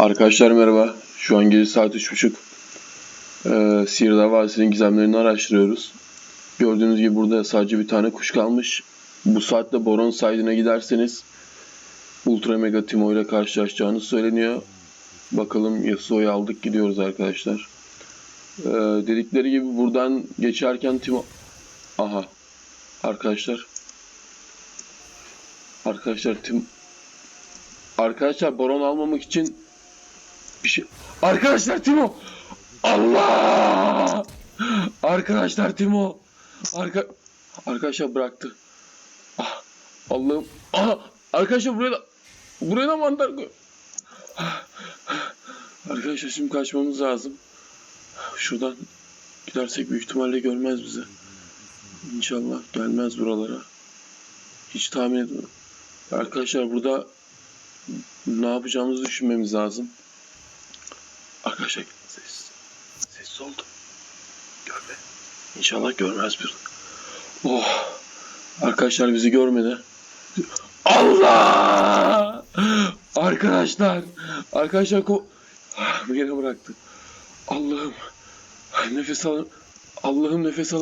Arkadaşlar merhaba. Şu an gece saat 3.30. Ee, Sihirdar Vadisi'nin gizemlerini araştırıyoruz. Gördüğünüz gibi burada sadece bir tane kuş kalmış. Bu saatte Boron Side'ine giderseniz Ultra Mega Timo ile karşılaşacağınız söyleniyor. Bakalım Yasuo'yu aldık gidiyoruz arkadaşlar. Ee, dedikleri gibi buradan geçerken Timo... Aha. Arkadaşlar. Arkadaşlar Tim... Arkadaşlar Boron almamak için bir şey... Arkadaşlar Timo! Allah! Arkadaşlar Timo! Arka... Arkadaşlar bıraktı. Ah, Allah'ım. Aha! Arkadaşlar buraya da... Buraya da mantar koy. Ah, Arkadaşlar şimdi kaçmamız lazım. Şuradan gidersek büyük ihtimalle görmez bizi. İnşallah gelmez buralara. Hiç tahmin etmiyorum. Arkadaşlar burada ne yapacağımızı düşünmemiz lazım. Arkadaşlar ses ses oldu. Görme. İnşallah görmez bir. Oh. Arkadaşlar bizi görmedi. Allah! Arkadaşlar. Arkadaşlar ko Ah, Beni bıraktı. Allah'ım. Nefes al. Allah'ım nefes al.